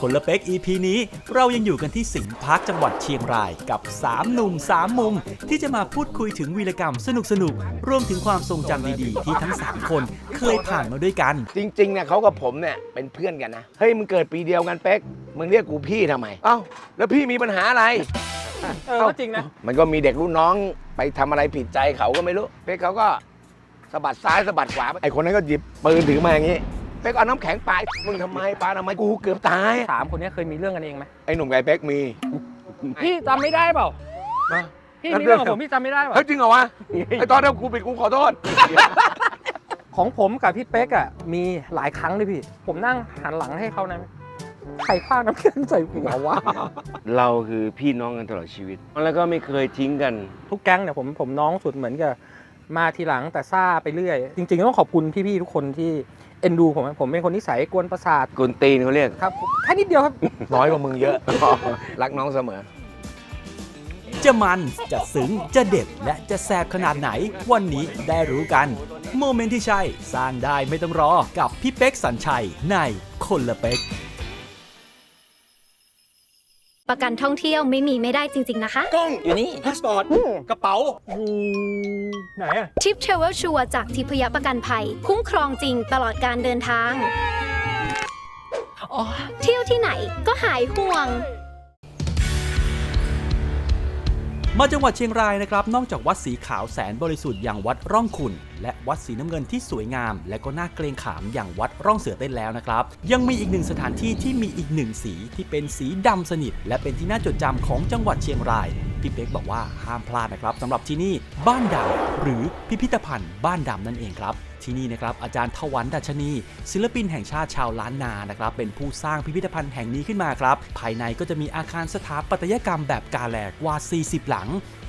คนละเป็ก EP นี้ เรายังอยู่กันที่สิงห์พาร์คจังหวัดเชียงรายกับ 3 หนุ่ม 3 มุม ที่จะมาพูดคุยถึงวีรกรรมสนุกๆรวมถึงความทรงจำดีๆ ที่ทั้ง 3 คนเคยผ่านมาด้วยกัน จริงๆเนี่ยเขากับผมเนี่ยเป็นเพื่อนกันนะ เฮ้ยมึงเกิดปีเดียวกันเป๊กมึงเรียกกูพี่ทำไมเอ้าแล้วพี่มีปัญหาอะไร เออก็จริงนะ มันก็มีเด็กรุ่นน้องไปทำอะไรผิดใจเขาก็ไม่รู้ เป๊กเขาก็สะบัดซ้ายสะบัดขวาไอ้คนนั้นก็หยิบปืนถือมาอย่างนี้ เป๊กเอาน้ำแข็งปามึงทำไมปาทำไมกูเกือบตายสามคนเนี้ยเคยมีเรื่องกันเองไหมไอ้หนุ่มกับไอ้เป๊กมีพี่จำไม่ได้เปล่ามาพี่มีเรื่องของผมพี่จำไม่ได้เปล่าเฮ้ยจริงเหรอวะไอ้ตอนนั้นกูผิดกูขอโทษของผมกับพี่เป๊กอะมีหลายครั้งเลยพี่ ผมนั่งหันหลังให้เขานะใครคว้างน้ำแข็งใส่หัววะเราคือพี่น้องกันตลอดชีวิต แล้วก็ไม่เคยทิ้งกันทุกแก๊งเนี่ยผมผมน้องสุดเหมือนกับ มาทีหลังแต่ซ่าไปเรื่อย จริงๆต้องขอบคุณพี่ๆทุกคนที่เอ็นดูผมนะผมเป็นคนนิสัยกวนประสาทกวนตีนเขาเรียก ครับแค่นิดเดียวครับ น้อยกว่ามึงเยอะ รักน้องเสมอ จะมันจะซึ้งจะเด็ดและจะแสบขนาดไหน วันนี้ได้รู้กัน โมเมนต์ที่ใช่ สร้างได้ไม่ต้องรอกับพี่เป๊กสัญชัยในคนละเป็ก ประกันท่องเที่ยวไม่มีไม่ได้จริง ๆ นะคะ กล้องอยู่นี่พาสปอร์ตกระเป๋าไหนอะทิปเทรเวลชัวจากทิพยประกันภัย คุ้มครองจริงตลอดการเดินทาง เที่ยวที่ไหนก็หายห่วง มาจังหวัดเชียงรายนะครับ นอกจากวัดสีขาวแสนบริสุทธิ์อย่างวัดร่องขุน และวัดสีน้ำเงินที่สวยงาม และก็น่าเกรงขามอย่างวัดร่องเสือเต้นแล้วนะครับ ยังมีอีกหนึ่งสถานที่ที่มีอีกหนึ่งสีที่เป็นสีดำสนิท และเป็นที่น่าจดจำของจังหวัดเชียงรายพี่เป๊กบอกว่าห้ามพลาดนะครับสำหรับที่นี่บ้านดำหรือพิพิธภัณฑ์บ้านดำนั่นเองครับที่นี่นะครับอาจารย์ทวันดัชนี ศิลปินแห่งชาติชาวล้านนานะครับเป็นผู้สร้างพิพิธภัณฑ์แห่งนี้ขึ้นมาครับ ภายในก็จะมีอาคารสถาปัตยกรรมแบบกาแหลกกว่า 40 หลัง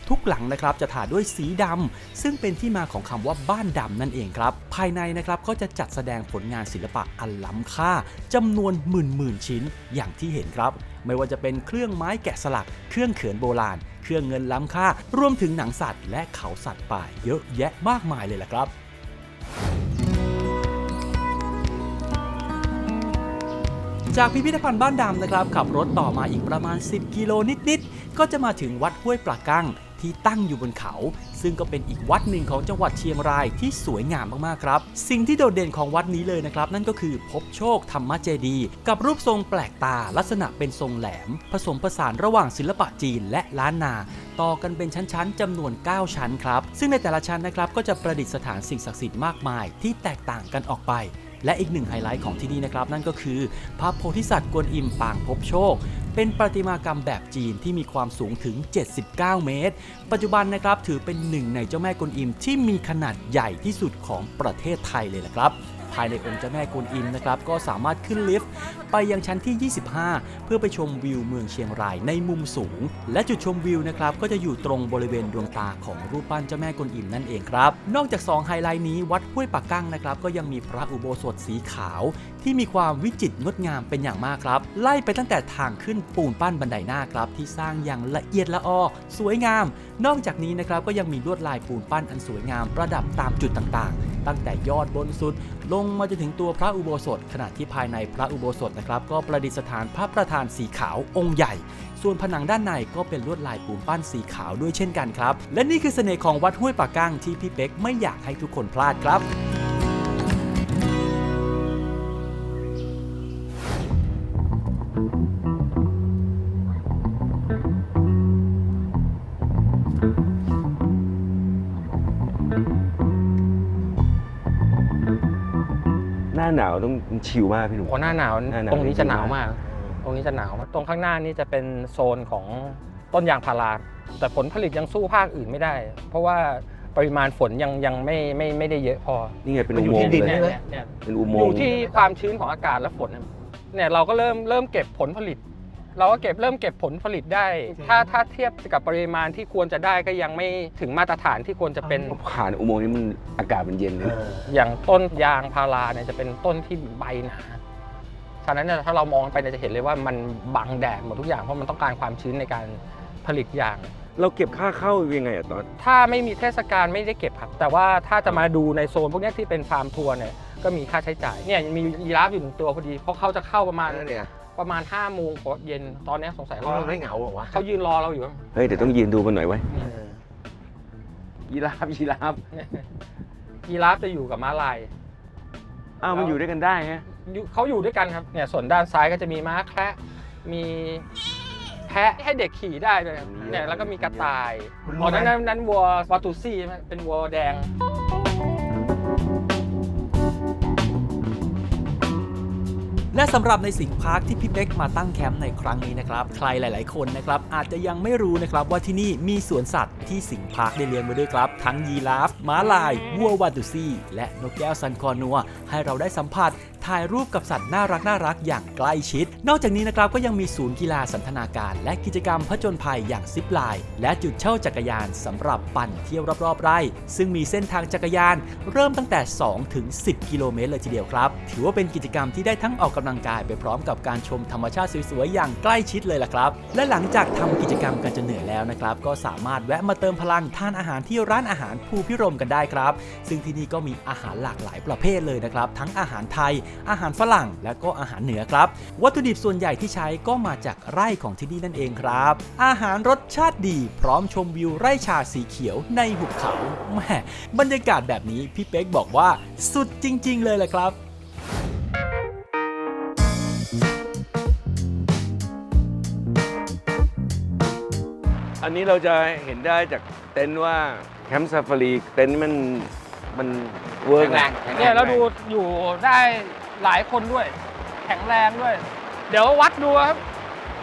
ทุกหลังนะครับจะถาด้วยสีดำซึ่งเป็นที่มาของคำว่าบ้านดำนั่นเองครับ ภายในนะครับก็จะจัดแสดงผลงานศิลปะอันล้ำค่าจำนวนหมื่นหมื่นชิ้นอย่างที่เห็นครับ ไม่ว่าจะเป็นเครื่องไม้แกะสลัก เครื่องเขินโบราณ เครื่องเงินล้ำค่า รวมถึงหนังสัตว์ และเขาสัตว์ป่าเยอะแยะมากมายเลยล่ะครับจากพิพิธภัณฑ์บ้านดำนะครับ ขับรถต่อมาอีกประมาณ 10 กิโลนิด ๆ ก็จะมาถึงวัดห้วยปลากั้ง ที่ตั้งอยู่บนเขา ซึ่งก็เป็นอีกวัดหนึ่งของจังหวัดเชียงรายที่สวยงามมากๆครับ สิ่งที่โดดเด่นของวัดนี้เลยนะครับ นั่นก็คือพบโชคธรรมเจดี กับรูปทรงแปลกตาลักษณะเป็นทรงแหลม ผสมผสานระหว่างศิลปะจีนและล้านนาต่อกันเป็นชั้นๆจำนวน 9 ชั้นครับ ซึ่งในแต่ละชั้นนะครับก็จะประดิษฐานสิ่งศักดิ์สิทธิ์มากมาย ที่แตกต่างกันออกไป และอีกหนึ่งไฮไลท์ของที่นี่นะครับ นั่นก็คือพระโพธิสัตว์กวนอิมปางพบโชค เป็นประติมากรรมแบบจีนที่มีความสูงถึง 79 เมตร ปัจจุบันนะครับถือเป็นหนึ่งในเจ้าแม่กวนอิมที่มีขนาดใหญ่ที่สุดของประเทศไทยเลยละครับภายในองค์เจ้าแม่กวนอิมนะครับก็สามารถขึ้นลิฟต์ ไปยังชั้นที่ 25 เพื่อไปชมวิวเมืองเชียงรายในมุมสูง และจุดชมวิวนะครับก็จะอยู่ตรงบริเวณดวงตาของรูปปั้นเจ้าแม่กวนอิมนั่นเองครับ นอกจาก 2 ไฮไลท์นี้วัดห้วยปากกั้งนะครับก็ยังมีพระอุโบสถสีขาวที่มีความวิจิตรงดงามเป็นอย่างมากครับ ไล่ไปตั้งแต่ทางขึ้นปูนปั้นบันไดหน้าครับ ที่สร้างอย่างละเอียดละออสวยงาม นอกจากนี้นะครับก็ยังมีลวดลายปูนปั้นอันสวยงามประดับตามจุดต่างๆ ตั้งแต่ยอดบนสุด ลงมาจนถึงตัวพระอุโบสถ ขณะที่ภายในพระอุโบสถนะครับก็ประดิษฐานพระประธานสีขาวองค์ใหญ่ ส่วนผนังด้านในก็เป็นลวดลายปูนปั้นสีขาวด้วยเช่นกันครับ และนี่คือเสน่ห์ของวัดห้วยปากกั้งที่พี่เป๊กไม่อยากให้ทุกคนพลาดครับ ต้องชิลมากพี่หนุ่ม โอ้หน้าหนาวหน้าหนาวตรงนี้จะหนาวมาก ตรงนี้จะหนาวมากตรงข้างหน้านี่จะเป็นโซนของต้นยางพาราแต่ผลผลิตยังสู้ภาคอื่นไม่ได้ เพราะว่าปริมาณฝนยังยังไม่ไม่ไม่ได้เยอะพอนี่ไงเป็นมันอุอยู่โมงที่ค์ดินเลใช่ยไหมเนี่ยเนี่ยเป็นอุโมองยู่ค์ที่ความชื้นของอากาศและฝนนะเนี่ยเราก็เริ่มเริ่มเก็บผลผลิต เราก็เก็บเริ่มเก็บผลผลิตได้ ถ้าถ้าเทียบกับปริมาณที่ควรจะได้ก็ยังไม่ถึงมาตรฐานที่ควรจะเป็นผ่านอุโมงค์นี้มันอากาศมันเย็นเลยอย่างต้นยางพาราเนี่ยจะเป็นต้นที่ใบหนาฉะนั้นเนี่ยถ้าเรามองไปเนี่ยจะเห็นเลยว่ามันบังแดดหมดทุกอย่างเพราะมันต้องการความชื้นในการผลิตยาง เราเก็บค่าเข้ายังไงอะตอน ถ้าไม่มีเทศกาลไม่ได้เก็บครับแต่ว่าถ้าจะมาดูในโซนพวกเนี้ยที่เป็นฟาร์มทัวร์เนี่ยก็มีค่าใช้จ่ายเนี่ยมียีราฟอยู่หนึ่งตัวพอดีเพราะเขาจะเข้าประมาณเนี่ย ประมาณ5้าโมงเย็นตอนนี้สงสัยเขาเขาไม่เหงาเหรอวะเขายืนรอเราอยู่ เฮ้ยเดี๋ยวต้องยืนดูมันหน่อยไว้ยยีราฟยีราฟยีราฟจะอยู่กับม้าลาย อ้าวมันอยู่ด้วยกันได้ฮะอยู่เขาอยู่ด้วยกันครับเนี่ยส่วนด้านซ้ายก็จะมีม้าแคระมีแพะให้เด็กขี่ได้ด้วยครับเนี่ยแล้วก็มีกระต่ายคุณรู้อ๋อไหม นั้นนั้นนั้นวัววาตูซี่ใช่ไหมเป็นวัวแดง และสำหรับในสิงห์พาร์คที่พี่เบ๊กมาตั้งแคมป์ในครั้งนี้นะครับ ใครหลาย ๆ คนนะครับอาจจะยังไม่รู้นะครับว่าที่นี่มีสวนสัตว์ที่สิงห์พาร์คได้เลี้ยงไว้ด้วยครับ ทั้งยีราฟม้าลายวัววาตุซี่และนกแก้วซันคอนัว ให้เราได้สัมผัส ถ่ายรูปกับสัตว์น่ารักน่ารักอย่างใกล้ชิด นอกจากนี้นะครับก็ยังมีศูนย์กีฬาสันทนาการ และกิจกรรมผจญภัยอย่างซิปไลน์และจุดเช่าจักรยานสำหรับปั่นเที่ยวรอบๆไร่ ซึ่งมีเส้นทางจักรยาน เริ่มตั้งแต่ 2 ถึง 10 กิโลเมตรเลยทีเดียวครับ ถือว่าเป็นกิจกรรมที่ได้ทั้งออกกำลังกายไปพร้อมกับการชมธรรมชาติสวยๆอย่างใกล้ชิดเลยล่ะครับ และหลังจากทำกิจกรรมกันจนเหนื่อยแล้วนะครับก็สามารถแวะมาเติมพลังทานอาหารที่ร้านอาหารภูพิรมกันได้ครับ ซึ่งที่นี่ก็มีอาหารหลากหลายประเภทเลยนะครับ ทั้งอาหารไทยอาหารฝรั่ง และก็อาหารเหนือครับ วัตถุดิบส่วนใหญ่ที่ใช้ก็มาจากไร่ของที่นี่นั่นเองครับ อาหารรสชาติดีพร้อมชมวิวไร่ชาสีเขียวในหุบเขาแหม่บรรยากาศแบบนี้พี่เป๊กบอกว่าสุดจริง ๆ เลยแหละครับอันนี้เราจะเห็นได้จากเต็นท์ว่าแคมป์ซาฟารีเต็นท์มันมันเวิร์กแข็งแรงแข็งแรง เนี่ยเราดูอยู่ได้ หลายคนด้วย แข็งแรงด้วย เดี๋ยววัดดูครับ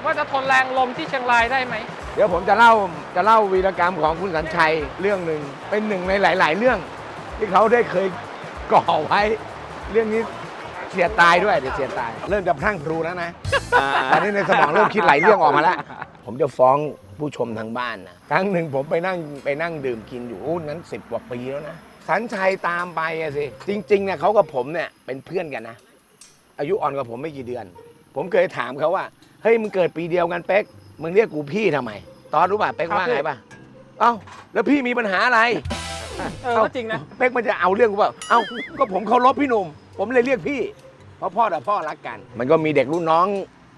ว่าจะทนแรงลมที่เชียงรายได้ไหม เดี๋ยวผมจะเล่าจะเล่าวีรกรรมของคุณสัญชัยเรื่องหนึ่งเป็นหนึ่งในหลาย ๆ เรื่อง ที่เขาได้เคยก่อไว้ เรื่องนี้เสียตายด้วยเดี๋ยวเสียตาย เริ่มจะพรั่งพรูแล้วนะตอนนี้ในสมองเริ่มคิดหลายเรื่องออกมาแล้วผมจะฟ้องผู้ชมทางบ้านนะครั้งหนึ่งผมไปนั่งไปนั่งดื่มกินอยู่อู้นั้นสิบกว่าปีแล้วนะสัญชัยตามไปอะสิ จริงๆเนี่ยเขากับผมเนี่ยเป็นเพื่อนกันนะ อายุอ่อนกว่าผมไม่กี่เดือน ผมเคยถามเขาว่า เฮ้ยมึงเกิดปีเดียวกันเป๊กมึงเรียกกูพี่ทำไม ตอนรู้ป่ะเป๊กครับว่าไงป่ะเอ้าแล้วพี่มีปัญหาอะไรเออก็จริงนะเป๊กมันจะเอาเรื่องกูเปล่าเอ้าก็ผมเคารพพี่หนุ่ม ผมเลยเรียกพี่ เพราะพ่อแต่พ่อรักกัน มันก็มีเด็กรุ่นน้อง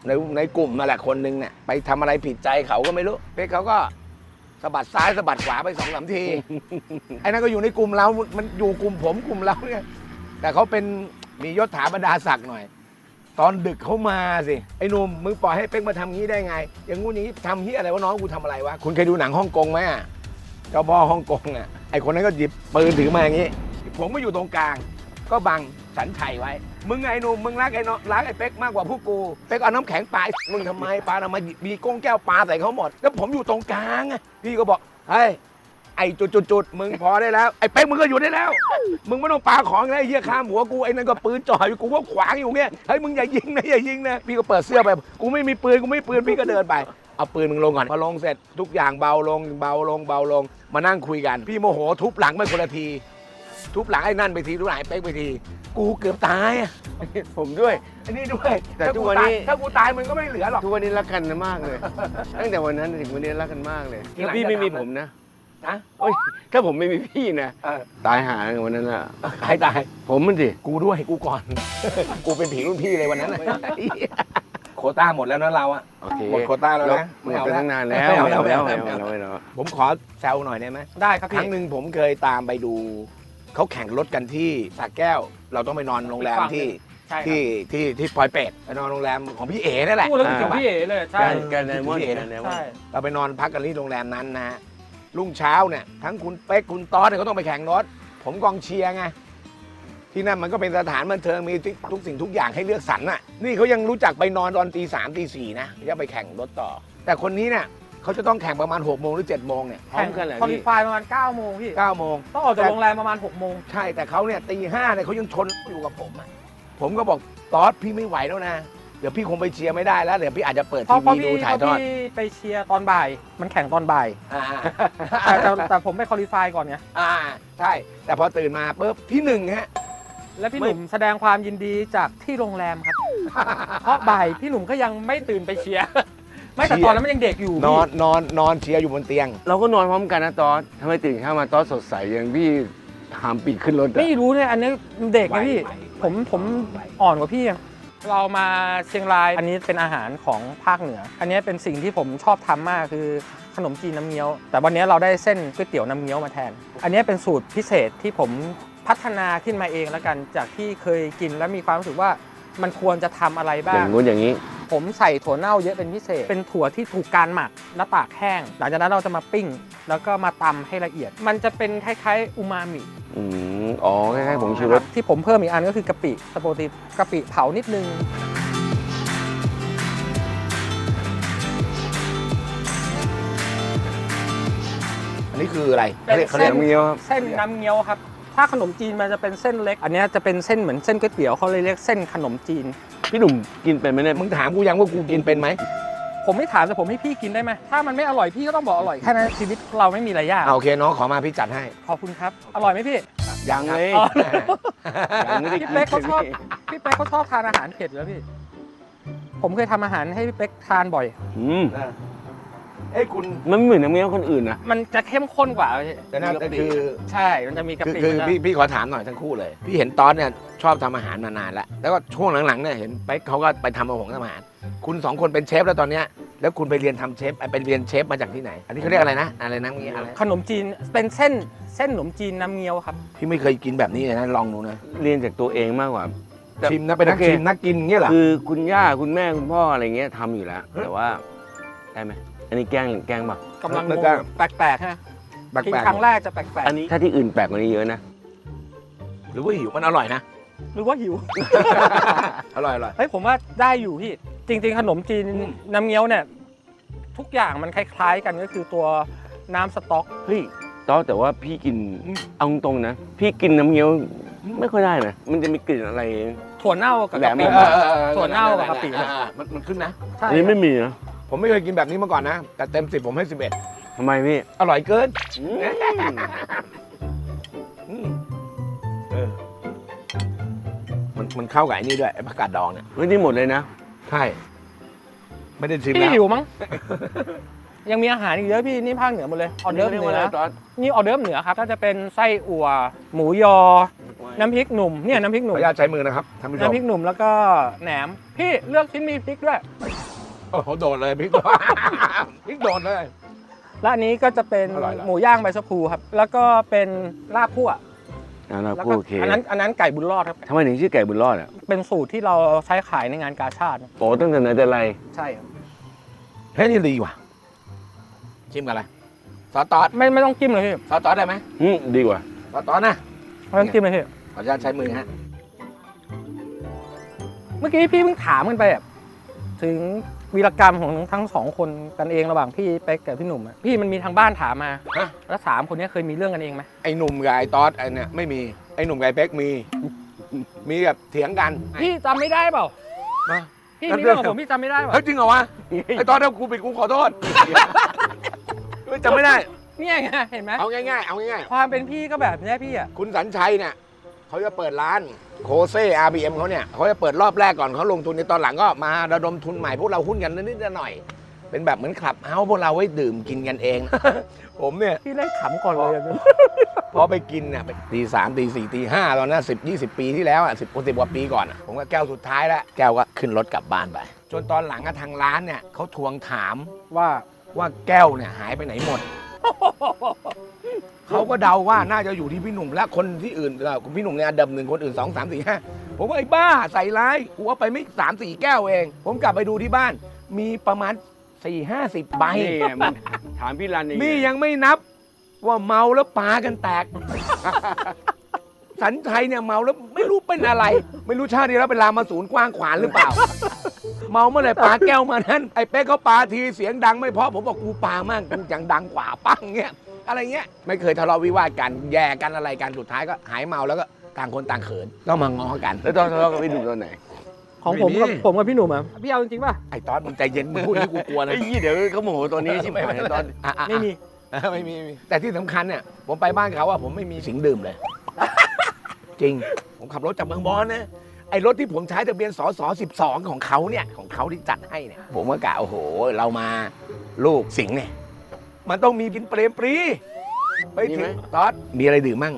ในในกลุ่มมาแหละคนหนึงเนี่ยไปทำอะไรผิดใจเขาก็ไม่รู้เป๊กเขาก็สะบัดซ้ายสะบัดขวาไปสองสามทีไอ้นั่นก็อยู่ในกลุ่มเรา มันอยู่กลุ่มผมกลุ่มเราเนี่ย แต่เขาเป็นมียศถาบรรดาศักดิ์หน่อย ตอนดึกเขามาสิ ไอ้หนุ่มมึงปล่อยให้เป๊กมาทำงี้ได้ไง อย่างงู้นอย่างนี้ทำเฮียอะไรวะน้องกูทำอะไรวะ คุณเคยดูหนังฮ่องกงไหมอะเจ้าพ่อฮ่องกงอะ ไอ้คนนั้นก็หยิบปืนถือมาอย่างนี้ ผมก็อยู่ตรงกลาง ก็บังสันชัยไว้ มึงไงหนุ่มมึงรักไอ้น้องรักไอ้เป๊กมากกว่าพวกกู เป๊กเอาน้ำแข็งปลามึงทำไมปลาทำไมมีก้งแก้วปลาใส่เขาหมด แล้วผมอยู่ตรงกลางอะพี่ก็บอก เฮ้ย ไอ้จุดๆๆมึงพอได้แล้ว ไอ้เป๊กมึงก็อยู่ได้แล้ว มึงไม่ต้องปาของแล้วไอ้เหี้ยข้ามหัวกูไอ้นั่นก็ปืนจ่ออยู่กูก็ขวางอยู่เงี้ยเฮ้ยมึงอย่ายิงนะอย่ายิงนะพี่ก็เปิดเสื้อไปกูไม่มีปืนกูไม่มีปืนพี่ก็เดินไปเอาปืนมึงลงก่อนพอลงเสร็จทุกอย่างเบาลงเบาลงเบาลง มานั่งคุยกัน พี่โมโหทุบหลังไปคนละที ทุบหลังไอ้นั่นไปทีทุบหลังไอ้เป๊กไปที กูเกือบตายอะผมด้วยไอ้นี่ด้วยแต่ถ้าทุกกูวันตายนี้ถ้ากูตายมึงก็ไม่เหลือหรอก ทุกวันนี้รักกันมากเลย ตั้งแต่วันนั้นถึงวันนี้รักกันมากเลยทีหลัถ้างพี่ไม่จะมีทำนะผมนะ นะโอ้ยถ้าผมไม่มีพี่นะเออ ตายหากันวันนั้นอะใครตาย ผมมันสิกูด้วยกูก่อน กูเป็นผีรุ่นพี่เลยวันนั้นน่ะโควต้าหมดแล้วนะเราอะ โอเคหมดโควต้าแล้วนะหมดไปตั้งนานแล้วไม่เอาไม่เอาไม่แล้วเอาไม่ไม่เอาเอาไม่เอาผมขอแซวหน่อยได้ไหมได้ครับคพี่รั้งหนึ่งผมเคยตามไปดู เขาแข่งรถกันที่สระแก้ว เราต้องไปนอนโรงแรมที่ใช่ครับที่ที่ที่ปอยเป็ดไปนอนโรงแรมของพี่เอ๋นั่นแหละ พูดแล้วถึงพี่เอ๋เลยใช่ การการไดมอนด์พี่เอ๋การไดมอนใช่ด์เราไปนอนพักกันที่โรงแรมนั้นนะฮะ รุ่งเช้าเนี่ยทั้งคุณเป๊กคุณต๊อดเนี่ยเขาต้องไปแข่งรถ ผมกองเชียร์ไงที่นั่นมันก็เป็นสถานบันเทิงมีทุกสิ่งทุกอย่างให้เลือกสรรน่ะนี่เขายังรู้จักไปนอนตอนตีสามตีสี่นะจะไปแข่งรถต่อ แต่คนนี้เนี่ยเขาจะต้องแข่งประมาณ6กโมงหรือ7จ็ดโมงเนี่ยพร้อมกันเหรอคอลิพี่ฟายประมาณ9โมงพี่เก้าโมงต้องออกจากโรงแรมประมาณ6โมงใช่แต่เขาเนี่ยตีห้าเนี่ยเขายังชนอยู่กับผมอะผมก็บอกตอสพี่ไม่ไหวแล้วนะ เดี๋ยวพี่คงไปเชียร์ไม่ได้แล้ว เดี๋ยวพี่อาจจะเปิดเพราะทีเพราะวีดูพี่ถ่ายเพทราะอดพี่ไปเชียร์ตอนบ่าย มันแข่งตอนบ่ายอ่าแต่แต่แต่ผมไปคอลิฟายก่อนไงอ่าใช่ แต่พอตื่นมาปุ๊บที่หนึ่งฮะ และพี่หนุ่มแสดงความยินดีจากที่โรงแรมครับ เพราะบ่ายพี่หนุ่มก็ยังไม่ตื่นไปเชียร์ไม่แต่ตอนนั้นมันยังเด็กอยู่นพี่อนนอนนอนเชียร์อยู่บนเตียง เราก็นอนพร้อมกันนะตอนทำไมตื่นเช้ามาตอนสดใสอย่างพี่หามปีกขึ้นรถอะไม่รู้เนี่ยอันนี้เด็กนะพี่ ไหวไหวผมผมอ่อนกว่าพี่อะ เรามาเชียงรายอันนี้เป็นอาหารของภาคเหนือ อันนี้เป็นสิ่งที่ผมชอบทำมากคือขนมจีนน้ำเงี้ยว แต่วันนี้เราได้เส้นก๋วยเตี๋ยวน้ำเงี้ยวมาแทน อันนี้เป็นสูตรพิเศษที่ผมพัฒนาขึ้นมาเองแล้วกันจากที่เคยกินแล้วมีความรู้สึกว่ามันควรจะทำอะไรบ้าอย่างงงู้นอย่างนี้ ผมใส่ถั่วเน่าเยอะเป็นพิเศษ เป็นถั่วที่ถูกการหมักและตากแห้ง หลังจากนั้นเราจะมาปิ้ง แล้วก็มาตำให้ละเอียด มันจะเป็นคล้ายๆอูมามิอืมอ๋อคล้ายๆผงชูรสที่ผมเพิ่มอีกอันก็คือกะปิสปกติกะปิเผานิดนึงอันนี้คืออะไรเป็นเขาเรียกเขาเรียกน้ำเงี้ยวครับเส้นน้ำเงี้ยวครับ ถ้าขนมจีนมันจะเป็นเส้นเล็ก อันเนี้ยจะเป็นเส้นเหมือนเส้นก๋วยเตี๋ยวเขาเลยเรียกเส้นขนมจีน พี่หนุ่มกินเป็นไหมเนี่ยมึงถามกูยังว่ากูกินเป็นไหมผมไม่ถามแต่ผมให้พี่กินได้ไหมถ้ามันไม่อร่อยพี่ก็ต้องบอกอร่อยแค่นั้นชีวิตเราไม่มีอะไรยากอ่าโอเคน้องขอมาพี่จัดให้ ขอบคุณครับ อร่อยไหมพี่ ยังครับเลยอ๋อ ยังไม่ได้พี่กินเป๊กเขาชอบพี่เป๊กเขาชอบทานอาหารเผ็ดอยู่แล้วพี่ ผมเคยทำอาหารให้พี่เป๊กทานบ่อย อืม เอ้ยคุณมันไม่เหมือนน้ำเงี้ยวคนอื่นนะ มันจะเข้มข้นกว่าพี่แต่นั่นก็คือใช่มันจะมีกะคือปิคือมันจะพี่พี่ขอถามหน่อยทั้งคู่เลย พี่เห็นตอนเนี่ยชอบทำอาหารมานานแล้วแล้วก็ช่วงหลังๆเนี่ยเห็นไปกเขาก็ไปทำอาหารทำอาหาร คุณสองคนเป็นเชฟแล้วตอนเนี้ยแล้วคุณไปเรียนทำเชฟไปเรียนเชฟมาจากที่ไหน อันนี้เขาเรียกอะไรนะอะไรนะเมื่อกี้อะไรขนมจีนเป็นเส้นเส้นขนมจีนน้ำเงี้ยวครับ พี่ไม่เคยกินแบบนี้เลยนะลองดูนะเรียนจากตัวเองมากกว่า แต่ชิมนะเป็นนักโอเค ชิมนักกินเงี้ยเหรอคือคุณย่าคุณแม่คุณพ่ออะไรเงี้ยทำอยู่แล้ว แต่ว่าได้ไหม อันนี้แกล้งหรือแกล้งเปล่ากำลังไม่งงกล้าแปลกๆฮะแปลกินกครั้งแรกจะแปลกอันนี้ถ้าที่อื่นแปลกกว่านี้เยอะนะๆหรือว่าหิวมันอร่อยนะ ๆหรือว่าหิว อร่อยอร่อย เฮ้ยผมว่าได้อยู่พี่ จริง ๆ ขนมจีนน้ำเงี้ยวเนี่ย ทุกอย่างมันคล้าย ๆ กันก็คือตัวน้ำสต๊อก เฮ้ยต้อแต่ว่าพี่กินเอาตรงๆนะ พี่กินน้ำเงี้ยวไม่ค่อยได้นะ มันจะมีกลิ่นอะไร ถั่วเน่ากับแหลกะม ปิ เออถั่วเน่ากับกะปิ อ่ามันมันขึ้นนะ ใช่อันนี้ไม่มีนะ ผมไม่เคยกินแบบนี้มาก่อนนะ แต่เต็มสิบผมให้สิบเอ็ดทำไมพี่อร่อยเกินอืมอืมเออมันมันเข้ากับไอ้นี่ด้วยไอ้ผักกาดดองเนี่ยเฮ้ยนี่หมดเลยนะ ใช่ไม่ได้ชิมพี่แล้วหิวมั้ง ยังมีอาหารอีกเยอะพี่นี่ภาคเหนือหมดเลยออเดิร์ฟเรียกเหว่านือะไรอตอนนี่ออเดิร์ฟเหนือครับก็จะเป็นไส้อั่วหมูยอ น้ำพริกหนุ่มเนี่ยน้ำพริกหขอนุ่อมนุญาตใช้มือนะครับท่านผู้ชมน้ำพริกหนุ่มแล้วก็แหนม พี่เลือกชิ้นมีพริกด้วย โอ้โหโดดเลยพริกโดดพริกโดดเลย และอันนี้ก็จะเป็นอร่อยๆหมูย่างใบชะพูครับ แล้วก็เป็นลาบคั่วอ่าเราแล้วพูดก็โอเคอันนั้นอันนั้นไก่บุญรอดครับ ทำไมถึงชื่อไก่บุญรอดอะเป็นสูตรที่เราใช้ขายในงานกาชาติโอ้ตั้งแต่ไหนแต่ไรใช่ครับเฮ้ยนี่ดีว่ะชิมกันอะไรซอสตอสไม่ไม่ต้องจิ้มเลยพี่ซอสตอสได้ไหมอืมดีกว่า ซอสตอสนะ ไม่ต้องจิ้มเลยพี่ขออนุญาตใช้มือฮะ เมื่อกี้พี่เพิ่งถามกันไปแบบถึง วีรกรรมของทั้งสองคนกันเองระหว่างพี่เป๊กกับพี่หนุ่มอะพี่มันมีทางบ้านถามมาฮะ แล้วสามคนเนี้ยเคยมีเรื่องกันเองไหมไอ้หนุ่มกับไอ้ตอสไอ้เนี่ยไม่มี ไอ้หนุ่มกับไอ้เป๊กมี มีแบบเถียงกันพี่จำไม่ได้เปล่ามาพี่มีเรื่องกับผมพี่จำไม่ได้เปล่าเฮ้ยจริงเหรอวะ ไอ้ตอสถ้ากูผิดกูขอโทษเฮ้ยจำไม่ได้ เนี่ยไงเห็นไหมเอาง่ายๆ เอาง่ายความเป็นพี่ก็แบบเนี้ยพี่อะ ๆ คุณสัญชัยเนี่ย เขาจะเปิดร้านโคเซ่ RBM เขาเนี่ยเขาจะเปิดรอบแรกก่อนเขาลงทุนในตอนหลังก็มาระดมทุนใหม่พวกเราหุ้นกันนิดๆหน่อยๆเป็นแบบเหมือนคลับเฮาส์พวกเราไว้ดื่มกินกันเอง ผมเนี่ยพี่เล่นขำก่อนเลยอะ พอไปกินเนี่ยไปตีสามตีสี่ตีห้าตอนนั้นสิบยี่สิบปีที่แล้วอะสิบสิบกว่าปีก่อนอะผมก็แก้วสุดท้ายแล้ว แก้วก็ขึ้นรถกลับบ้านไป จนตอนหลังอะทางร้านเนี่ยเขาทวงถามว่าว่าแก้วเนี่ยหายไปไหนหมด เขาก็เดาว่าน่าจะอยู่ที่พี่หนุ่มและคนที่อื่นเอ่อคุณพี่หนุ่มเนี่ยเดิมหนึ่งคนอื่นสองสามสี่ห้าผมว่าไอ้บ้าใส่ร้ายกูเอาไปไม่สามสี่แก้วเอง ผมกลับไปดูที่บ้าน มีประมาณสี่ห้าสิบใบ นี่ไงมันถามพี่รันเองนี่ยังไม่นับว่าเมาแล้วปากันแตก สันชัยเนี่ยเมาแล้วไม่รู้เป็นอะไร ไม่รู้ชาตินี้แล้วเป็นลามาศูนย์กว้างขวานหรือเปล่า เมาเมื่อไหร่ปาแก้วมานั้นไอ้เป๊กเขาปาทีเสียงดังไม่เพราะผมบอกกูปามั่งกูยังดังกว่าปังเงี้ย อะไรเงี้ยไม่เคยทะเลาะวิวาทกันแย่กันอะไรกันสุดท้ายก็หายเมาแล้วก็ต่างคนต่างเขินก็มาง้อกัน แล้วตอนทะเลาะกับพี่หนุ่มตอนไหน ของผมกับไม่มี ผมกับพี่หนุ่มอะพี่เอาจริงๆป่ะไอ้ตอนมึงใจเย็นมึงพูดให้กูกลัวนะไอ้ยี่เดี๋ยวเขาโมโหตอนนี้ใช่ไหมตอนอะอะอะ ไม่มีเออไม่มีไม่มีแต่ที่สำคัญเนี่ยผมไปบ้านเขาอะผมไม่มีสิงดื่มเลย จริง ผมขับรถจากเมืองบอนนะไอ้รถที่ผมใช้ทะเบียนสสสิบสองของเขาเนี่ย ของเขาที่จัดให้เนี่ย ผมก็กะโอ้โห เรามาลูกสิงห์เนี่ย มันต้องมีกินเปรมปรีไปมีถึไหมงตอดมีอะไรดื่มมั่ง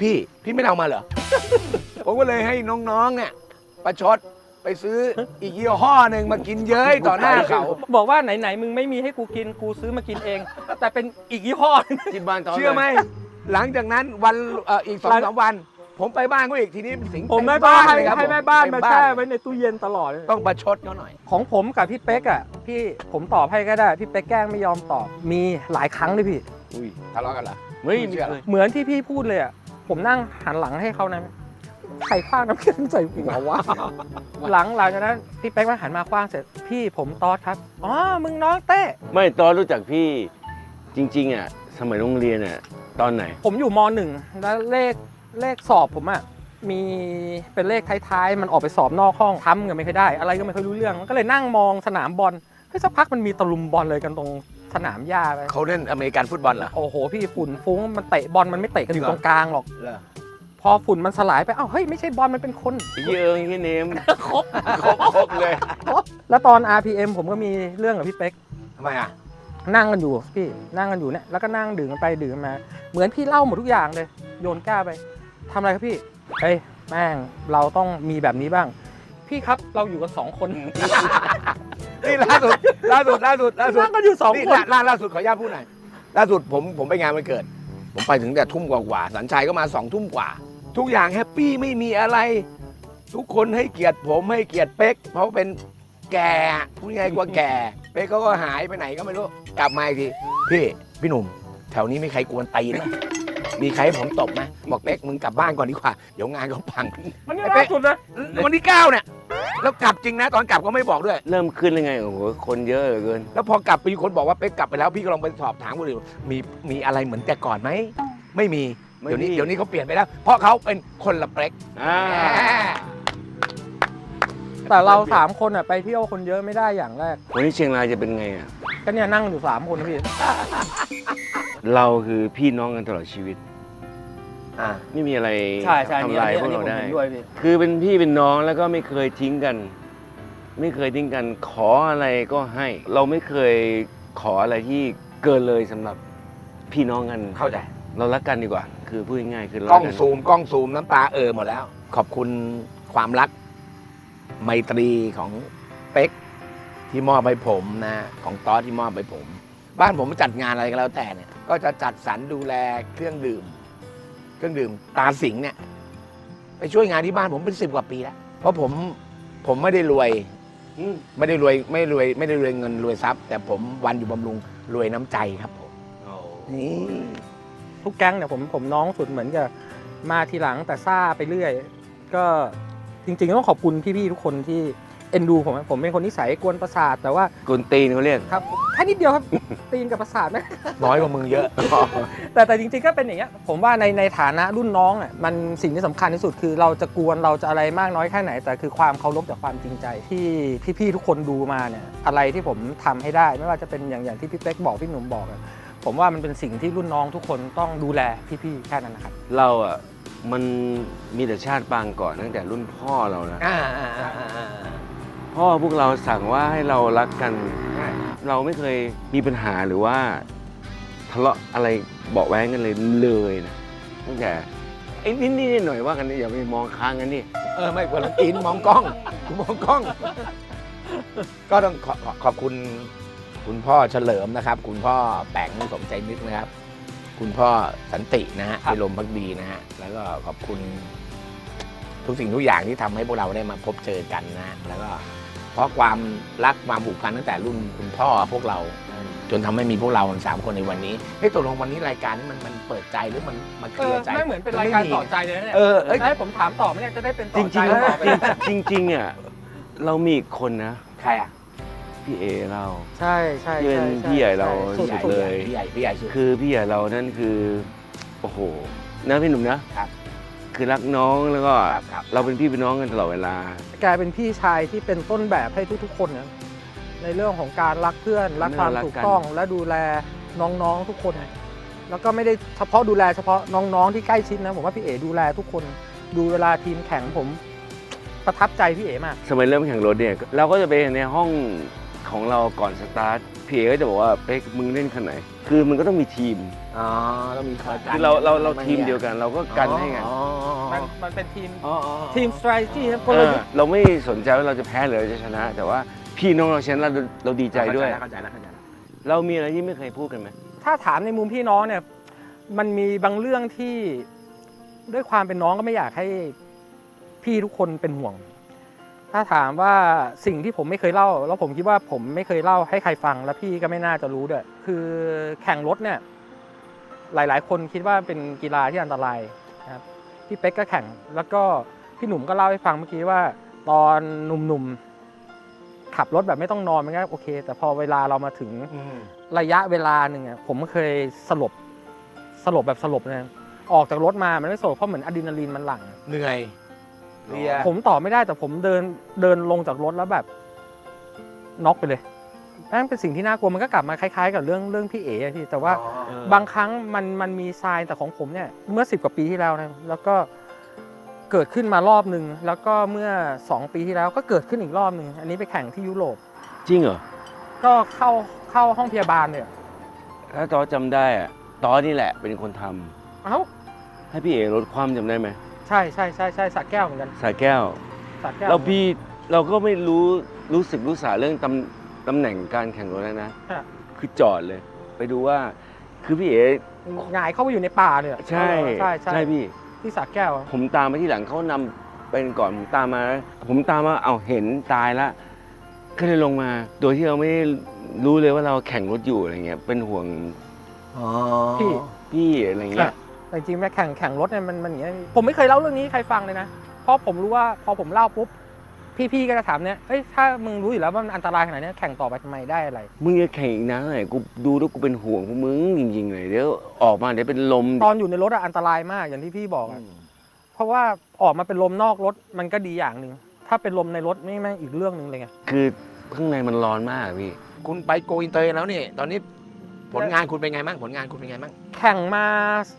พี่พี่ไม่เอามาเหรอ ผมก็เลยให้น้องๆเนี่ยประชดไปซื้ออีกยี่ห้อหนึ่งมากินเย้ยต่อหน้าเขา บอกว่าไหนๆมึงไม่มีให้กูกินกูซื้อมากินเอง แต่เป็นอีกยี่ห้อหนึ่งที่บ้านตอนเชื่อไหมหลังจากนั้นวันเอ่ออีกสองสามวัน ผมไปบ้านเขาอีกทีนี้สิงผมเต็แม่บ้านให้เลยครับให้แม่บ้านเต็มาบ้แช่เลยไว้ในตู้เย็นตลอดเลยต้องประชดเขาหน่อย ของผมกับพี่เป๊กอะพี่ผมตอบให้ก็ได้พี่เป๊กแกล้งไม่ยอมตอบมีหลายครั้งเลยพี่ อุ้ยทะเลาะกันเหรอเฮ้ยไม่ไม่เชื่อเคยเหมือนที่พี่พูดเลยอะผมนั่งหันหลังให้เขานะใครคว้างน้ำแข็งใส่หัววะหลังหลังจากนั้นพี่เป๊กมาหันมาคว้างเสร็จพี่ผมตอดครับอ๋อมึงน้องเต้ ไม่ตอนรู้จักพี่จริง ๆ อะ สมัยโรงเรียนอะ ตอนไหน ผมอยู่มหนึ่งแล้วเลข เลขสอบผมอะมีเป็นเลขท้ายๆ มันออกไปสอบนอกห้องทำกันไม่ค่อยได้ อะไรก็ไม่ค่อยรู้เรื่องก็เลยนั่งมองสนามบอลเฮ้ยสักพักมันมีตะลุมบอลเลยกันตรงสนามหญ้าไปเขาเล่นอเมริกันฟุตบอลเหรอโอ้โห พี่ฝุ่นฟุ้งมันเตะบอลมันไม่เตะกันอยู่ตรงกลางหรอก เหรอพอฝุ่นมันสลายไปเอ้าเฮ้ยไม่ใช่บอลมันเป็นคนไอ้เหี้ยเอิงไอ้เหี้ยเนมครบครบครบเลยแล้วตอน RPM ผมก็มีเรื่องกับพี่เป๊ก ทำไมอะนั่งกันอยู่พี่นั่งกันอยู่เนี่ยแล้วก็นั่งดื่มกันไปดื่มกันมา เหมือนพี่เล่าหมดทุกอย่างเลย โยนแก้วไป ทำอะไรครับพี่ เฮ้ย แม่ง เราต้องมีแบบนี้บ้าง พี่ครับ เราอยู่กันสองคน นี่ล่าสุดล่าสุดล่าสุดล่าสุดนั่งกันอยู่สองนี่คน ล่าล่าล่าสุดขออนุญาตพูดหน่อยล่าสุดผมผมไปงานวันเกิด ผมไปถึงแต่ทุ่มกว่าๆสัญชัยก็มาสองทุ่มกว่า ทุกอย่างแฮปปี้ไม่มีอะไร ทุกคนให้เกียรติผมให้เกียรติเป๊กเพราะเป็นแก่พูดง่ายๆกว่าแก่ เป๊กเขาก็หายไปไหนก็ไม่รู้กลับมาอีกทีพี่พี่หนุ่ม แถวนี้มีใครกวนตีนไห มมีใครให้ผมตบไหมบอกเป๊กมึงกลับบ้านก่อนดีกว่า เดี๋ยวงานเขาพัง มันนี่ไอ้เป๊ะล่าสุดนะ วันที่เก้าเนี่ย แล้วกลับจริงนะ ตอนกลับก็ไม่บอกด้วย เริ่มขึ้นยังไงโอ้โหคนเยอะเหลือเกิน แล้วพอกลับไปมีคนบอกว่าเป๊กกลับไปแล้วพี่ก็ลองไปสอบถามคนอื่นมีมีอะไรเหมือนแต่ก่อนไหมไม่มีไม่เดี๋ยวนี้มีเดี๋ยวนี้เขาเปลี่ยนไปแล้ว เพราะเขาเป็นคนละเป๊กอ่าแต่เราสามคนอะไปเที่ยวคนเยอะไม่ได้อย่างแรกวันนี้เชียงรายจะเป็นไงอะก็เนี่ยนั่งอยู่สามคนนะพี่ เราคือพี่น้องกันตลอดชีวิต อ่า ไม่มีอะไรใช่ใช่ทำลายพวกเราได้ด้วยพี่ คือเป็นพี่เป็นน้องแล้วก็ไม่เคยทิ้งกัน ไม่เคยทิ้งกัน ขออะไรก็ให้ เราไม่เคยขออะไรที่เกินเลยสำหรับพี่น้องกัน เข้าใจ เรารักกันดีกว่า คือพูดง่ายๆคือเรากล้องรันซูมกล้องซูมน้ำตาเออหมดแล้ว ขอบคุณความรัก ไมตรีของเป๊กที่มอบให้ผมนะ ของตอสที่มอบให้ผม บ้านผมจัดงานอะไรก็แล้วแต่เนี่ย ก็จะจัดสรรดูแลเครื่องดื่ม เครื่องดื่มตาสิงเนี่ยไปช่วยงานที่บ้านผมเป็นสิบกว่าปีแล้ว เพราะผมผมไม่ได้รวยมไม่ได้รวยไม่รวย ไม่ได้รวยเงินรวยทรัพย์ แต่ผมวันอยู่บำรุงรวยน้ำใจครับผมนี่ทุกแก๊งเนี่ยผมผมน้องสุดเหมือนกับมาทีหลังแต่ซ่าไปเรื่อย ก็จริงๆต้องขอบคุณพี่ๆทุกคนที่ เอ็นดูผมอะผมเป็นคนนิสัยกวนประสาทแต่ว่ากวนตีนเขาเรียก ครับแค่นิดเดียวครับ ตีนกับประสาทนะ น้อยกว่ามึงเยอะ แต่แต่จริงๆก็เป็นอย่างเงี้ยผมว่าในในฐานะรุ่นน้องอะมันสิ่งที่สำคัญที่สุดคือเราจะกวนเราจะอะไรมากน้อยแค่ไหน แต่คือความเคารพจากความจริงใจที่พี่ๆทุกคนดูมาเนี่ยอะไรที่ผมทำให้ได้ ไม่ว่าจะเป็นอย่างอย่างที่พี่เป๊กบอกพี่หนุ่มบอกอะผมว่ามันเป็นสิ่งที่รุ่นน้องทุกคนต้องดูแลพี่ๆแค่นั้นนะครับเราอะมันมีแต่ชาติปางก่อนตั้งแต่รุ่นพ่อเรานะ อ่าอ่าอ่าอ่าอ่า พ่อพวกเราสั่งว่าให้เรารักกัน เราไม่เคยมีปัญหาหรือว่า ทะเลาะอะไรเบาะแว้งกันเลยเลยนะตั้งแต่ไอ้นิดนิดหน่อยๆว่ากันนี่อย่าไปมองค้างกันนี่เออไม่ควรละกินมองกล้องกูมองกล้อง ก็ต้องขอขอขอบคุณ คุณพ่อเฉลิมนะครับ คุณพ่อแปงสมใจนึกนะครับ คุณพ่อสันตินะฮะครับพิรมพักดีนะฮะแล้วก็ขอบคุณทุกสิ่งทุกอย่างที่ทำให้พวกเราได้มาพบเจอกันนะฮะแล้วก็ เพราะความรักความผูกพันตั้งแต่รุ่นคุณพ่อพวกเรา จนทำให้มีพวกเราสามคนในวันนี้เฮ้ยตกลงวันนี้รายการนี้มันมันเปิดใจหรือมันมันเคเอลียอร์ใจไม่เหมือนเป็นรายการต่อใจเลยนะเนี่ยเออเอ้ยให้ผมถามต่อไม่ได้จะได้เป็นต่จอริงใจๆแล้วแล้วต่อไปจริงๆจริงๆอะเรามีอีกคนนะใครอะพี่เอเราใช่ใช่ที่เป็นใช่พี่ใหญ่เราสุดพี่ใหญ่ๆเลยพี่ใหญ่พี่ใหญ่สุดคือพี่ใหญ่เรานั่นคือโอ้โหนะพี่หนุ่มนะครับ คือรักน้องแล้วก็ครับครับเราเป็นพี่เป็นน้องกันตลอดเวลากลายเป็นพี่ชายที่เป็นต้นแบบให้ทุกๆคนนะในเรื่องของการรักเพื่อนรักความรักกันถูกต้องและดูแลน้องๆทุกคน แล้วก็ไม่ได้เฉพาะดูแลเฉพาะน้องๆที่ใกล้ชิดนะผมว่าพี่เอดูแลทุกคนดูเวลาทีมแข่งผมประทับใจพี่เอมากสมัยเริ่มแข่งรถเนี่ยเราก็จะไปในห้องของเราก่อนสตาร์ทพี่เอก็จะบอกว่าเป๊กมึงเล่นคันไหน คือมันก็ต้องมีทีม อ๋อต้องมีคอยกันคือเราเราเราทีมเดียวกัน เราก็กันให้ไงอ๋อมันมันเป็นทีมอ๋ออ๋อทีม strategy ครับกเอลอยุทธ์เราไม่สนใจว่าเราจะแพ้หรือเราจะชนะ แต่ว่าพี่น้องเราชนะเราเราดีใจด้วย เข้าใจแล้วเข้าใจแล้วเรามีอะไรที่ไม่เคยพูดกันไหมถ้าถามในมุมพี่น้องเนี่ย มันมีบางเรื่องที่ด้วยความเป็นน้องก็ไม่อยากให้พี่ทุกคนเป็นห่วง ถ้าถามว่าสิ่งที่ผมไม่เคยเล่า แล้วผมคิดว่าผมไม่เคยเล่าให้ใครฟัง แล้วพี่ก็ไม่น่าจะรู้ด้วย คือแข่งรถเนี่ย หลาย ๆ คนคิดว่าเป็นกีฬาที่อันตรายนะครับพี่เป๊กก็แข่ง แล้วก็พี่หนุ่มก็เล่าให้ฟังเมื่อกี้ว่า ตอนหนุ่มๆขับรถแบบไม่ต้องนอนมันก็โอเค แต่พอเวลาเรามาถึงระยะเวลาหนึ่งอะผมเคยสลบสลบแบบสลบเลยออกจากรถมามันไม่สลบเพราะเหมือนอะดรีนาลีนมันหลั่งเหนื่อย เพลีย ผมตอบไม่ได้แต่ผมเดินเดินลงจากรถแล้วแบบน็อกไปเลยนั่นเป็นสิ่งที่น่ากลัวมันก็กลับมาคล้ายๆ กับเรื่องเรื่องพี่เอ๋อะพี่แต่ว่าบางครั้งมันมันมีทรายแต่ของผมเนี่ยเมื่อสิบกว่าปีที่แล้วนะแล้วก็เกิดขึ้นมารอบหนึ่งแล้วก็เมื่อสองปีที่แล้วก็เกิดขึ้นอีกรอบหนึ่งอันนี้ไปแข่งที่ยุโรปจริงเหรอก็เข้าเข้าห้องพยาบาลเนี่ยถ้าตอจำได้อะตอนี่แหละเป็นคนทำเอ้าให้พี่เอลดความจำได้ไหม ใช่ใช่ใช่ใช่สักแก้วเหมือนกันสายแก้วสักแก้วเราพี่เราก็ไม่รู้รู้สึกรู้สาเรื่องตำตำแหน่งการแข่งรถแล้วนะ ฮะคือจอดเลย ไปดูว่า คือพี่เอหงายเข้าไปอยู่ในป่าเนี่ยใช่ใช่ใช่ใช่พี่ ที่สักแก้วอะผมตามมาที่หลังเขานำเป็นก่อนผมตามมา ผมตามมาเอาเห็นตายละก็เลยลงมา โดยที่เราไม่ได้รู้เลยว่าเราแข่งรถอยู่อะไรเงี้ยเป็นห่วงอ๋อ พี่ พี่อะไรเงี้ย แต่จริงๆแม่แข่งแข่งรถเนี่ยมันมันอย่างเงี้ยผมไม่เคยเล่าเรื่องนี้ให้ใครฟังเลยนะ เพราะผมรู้ว่าพอผมเล่าปุ๊บพี่ๆก็จะถามเนี่ยเอ้ยถ้ามึงรู้อยู่แล้วว่ามันอันตรายขนาดเนี้ยแข่งต่อไปทำไมได้อะไร มึงจะแข่งอีกนานเท่าไหร่กูดูแล้วกูเป็นห่วงพวกมึงจริงๆเลยเดี๋ยวออกมาเดี๋ยวเป็นลมตอนอยู่ในรถอะอันตรายมากอย่างที่พี่บอกอะเพราะว่าออกมาเป็นลมนอกรถมันก็ดีอย่างหนึ่งถ้าเป็นลมในรถนี่แม่งอีกเรื่องหนึ่งเลยไงคือข้างในมันร้อนมากพี่ คุณไปโกอินเตอร์แล้วนี่ ตอนนี้ ผลงานคุณเป็นไงบ้างผลงานคุณเป็นไงบ้าง แข่งมา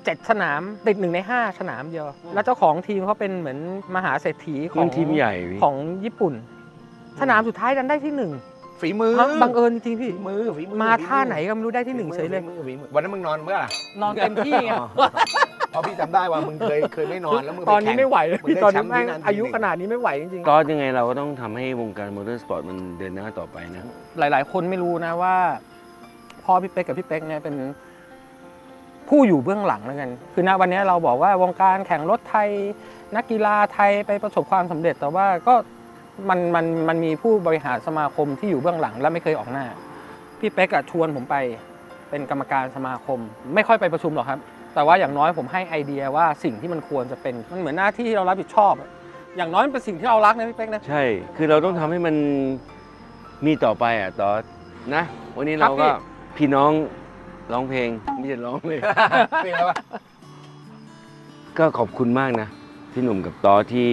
เจ็ดสนามติดหนึ่งในห้าสนามเดียว แล้วเจ้าของทีมเขาเป็นเหมือนมหาเศรษฐีขอมังนทีมใหญ่พี่ของญี่ปุ่น สนามสุดท้ายดันได้ที่หนึ่งฝีมือฮะบังเอิญจริงๆพี่ฝีมือฝีมือมาท่าไหนก็ไม่รู้ได้ที่หนึ่งเฉยเลยฝีมือฝีมือวันนั้นมึงนอนเมื่อไหร่นอนเต็มที่ไงเพราะพี่จำได้ว่ามึงเคยเคยไม่นอนแล้วมึงปตอนนี้แข่งไม่ไหวเลยมึงพี่ได้ตอนนี้แชมป์แม่งที่นั่นอายุทีหนึ่งขนาดนี้ไม่ไหวจริงก็ยังไงเราก็ต้องทำให้วงการมอเตอร์สปอร์ตมันเดินหน้าต่อไปนะๆหลาย ๆ คนไม่รู้นะว่า พ่อพี่เป๊กกับพี่เป๊กเนี่ยเป็นผู้อยู่เบื้องหลังแล้วกัน คือณวันนี้เราบอกว่าวงการแข่งรถไทย นักกีฬาไทยไปประสบความสำเร็จ แต่ว่าก็มันมันมันมีผู้บริหารสมาคมที่อยู่เบื้องหลังและไม่เคยออกหน้า พี่เป๊กอะชวนผมไปเป็นกรรมการสมาคม ไม่ค่อยไปประชุมหรอกครับ แต่ว่าอย่างน้อยผมให้ไอเดียว่าสิ่งที่มันควรจะเป็นมันเหมือนหน้าที่ที่เรารับผิดชอบอะอย่างน้อยมันเป็นสิ่งที่เรารักนะพี่เป๊กนะใช่ คือเราต้องทำให้มันมีต่อไปอะต่อนะ วันนี้ครัเราบพี่ก็ พี่น้องร้องเพลงไม่ใช่ร้องเลยเป็นไงวะก็ขอบคุณมากนะ พี่หนุ่มกับตอที่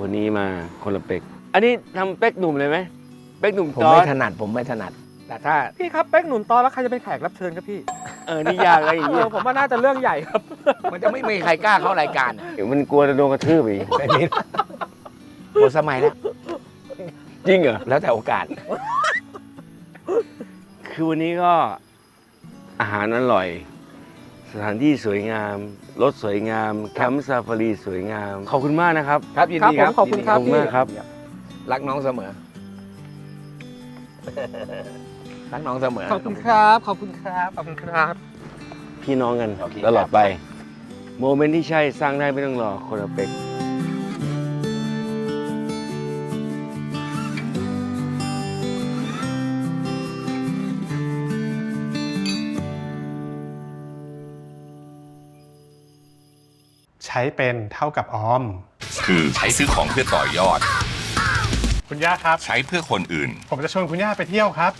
วันนี้มาคนละเป็ก อันนี้ทำเป็กหนุ่มเลยไหมเป็กหนุ่มผมตอไม่ถนัดผมไม่ถนัด แต่ถ้าพี่ครับเป๊กหนุนตอนแล้วใครจะเป็นแขกรับเชิญครับพี่เออนี่ยากอะไรอย่างเอเงี้อยผมว่าน่าจะเรื่องใหญ่ครับ มันจะไม่มีใครกล้าเข้ารายการอะเดี๋ยวมันกลัวจะโดนกระทืบอีกแบบนี้หมดสมัยแล้วจริงเหรอแล้วแต่โอกาส คือวันนี้ก็อาหารอร่อย สถานที่สวยงาม รถสวยงามแคมป์ซาฟารีสวยงาม ขอบคุณมากนะครับ ครับยินดีคครัรับบผมขอบคุณครับยินดีขอบคุณมากครับ รักน้องเสมอ รักน้องเสมอขอบคุณครับ ขอบคุณครับขอบคุณครับ พี่น้องกันโอเคตลอดไป โมเมนต์ที่ใช่สร้างได้ไม่ต้องรอคนละเป็ก ช้เป็นเท่ากับออม คือใช้ซื้อของเพื่อต่อยอด คุณย่าครับ ใช้เพื่อคนอื่น ผมจะชวนคุณย่าไปเที่ยวครับ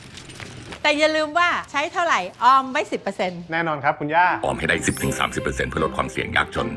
แต่อย่าลืมว่าใช้เท่าไหร่ออมไว้ 10%แน่นอนครับคุณย่า ออมให้ได้ 10-30%เพื่อลดความเสี่ยงยากจน